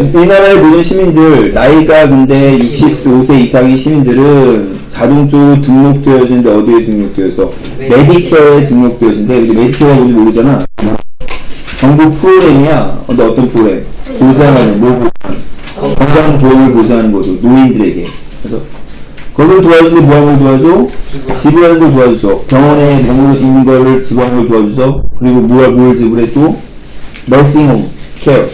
우리나라의 모든 시민들 나이가 근데 65세 이상의 시민들은 자동적으로 등록되어지는데 어디에 등록되어서? 메디케어에 등록되어지는데 근데 메디케어가 뭔지 모르잖아. 정부 프로그램이야. 근데 어떤 프로그램? 보장하는 뭐 보장 건강 보험을 보장하는 거죠 노인들에게. 그래서 그걸 도와주는데 뭐 하는 걸 도와줘? 지불하는 걸 도와주죠. 병원에 병원에 있는 거를 지불하는 걸 도와주죠. 그리고 뭘, 뭘 지불해 또? nursing care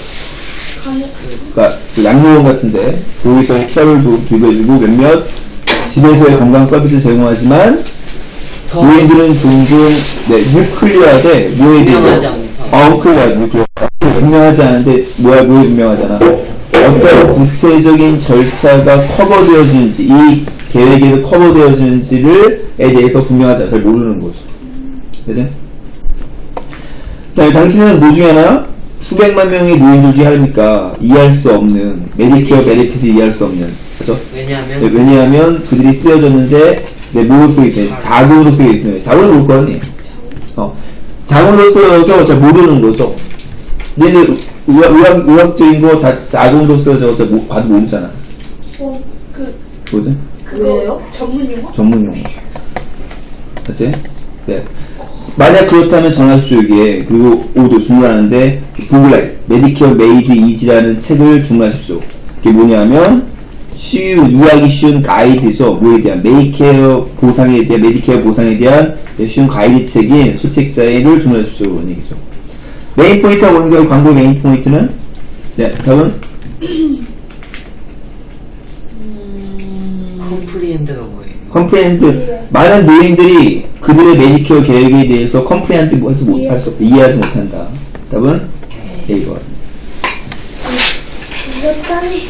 그러니까 그 양로원 같은데 거기서 식사를 도- 도와주고 몇몇 집에서의 건강 서비스 제공하지만 더 노인들은 종종 네, 뉴클리어하되 뭐에 대해 유명하지 않다. 아, 뉴클리어 뉴클리어 유명하지 않은데 뭐야 뭐에 유명하잖아 어떤 구체적인 절차가 커버되어지는지 이 계획에서 커버되어지는지를 에 대해서 분명하지 않아 잘 모르는 거죠? 네, 당신은 뭐 중에 하나? 수백만 명의 노인들 중에 하나니까 이해할 수 없는 메디케어 베네핏을 이해할 수 없는 그죠? 왜냐하면 네, 왜냐하면 그들이 쓰여졌는데 내 뭐로 쓰기 때문에 자금으로 쓰기 때문에 자금을 모를 거 아니에요 어, 자금으로 쓰여서 잘 모르는 거죠 얘네 의학, 의학, 의학적인 거 다 자금으로 쓰여져서 잘 모- 봐도 모르잖아 어, 그, 뭐지? 그거요? 전문 용어? 전문 용어 맞지? 네. 만약 그렇다면 전화주십시오 여기에 그리고 오도 주문하는데 구글에 메디케어 메이드 이지라는 책을 주문하십시오. 그게 뭐냐면 쉬운 이해하기 쉬운 가이드죠. 뭐에 대한? 메디케어 보상에 대한 메디케어 보상에 대한 쉬운 가이드 책인 소책자를 주문하십시오. 그런 얘기죠. 메인 포인트가 오는 거예요 광고의 메인 포인트는? 네 다음은 컴프리엔드가 뭐예요? 컴프레hen드. 많은 노인들이 그들의 메디케어 계획에 대해서 컴프레hen드 뭐지 못할 수 없다 이해하지 못한다. 답은 A번 이겼다니.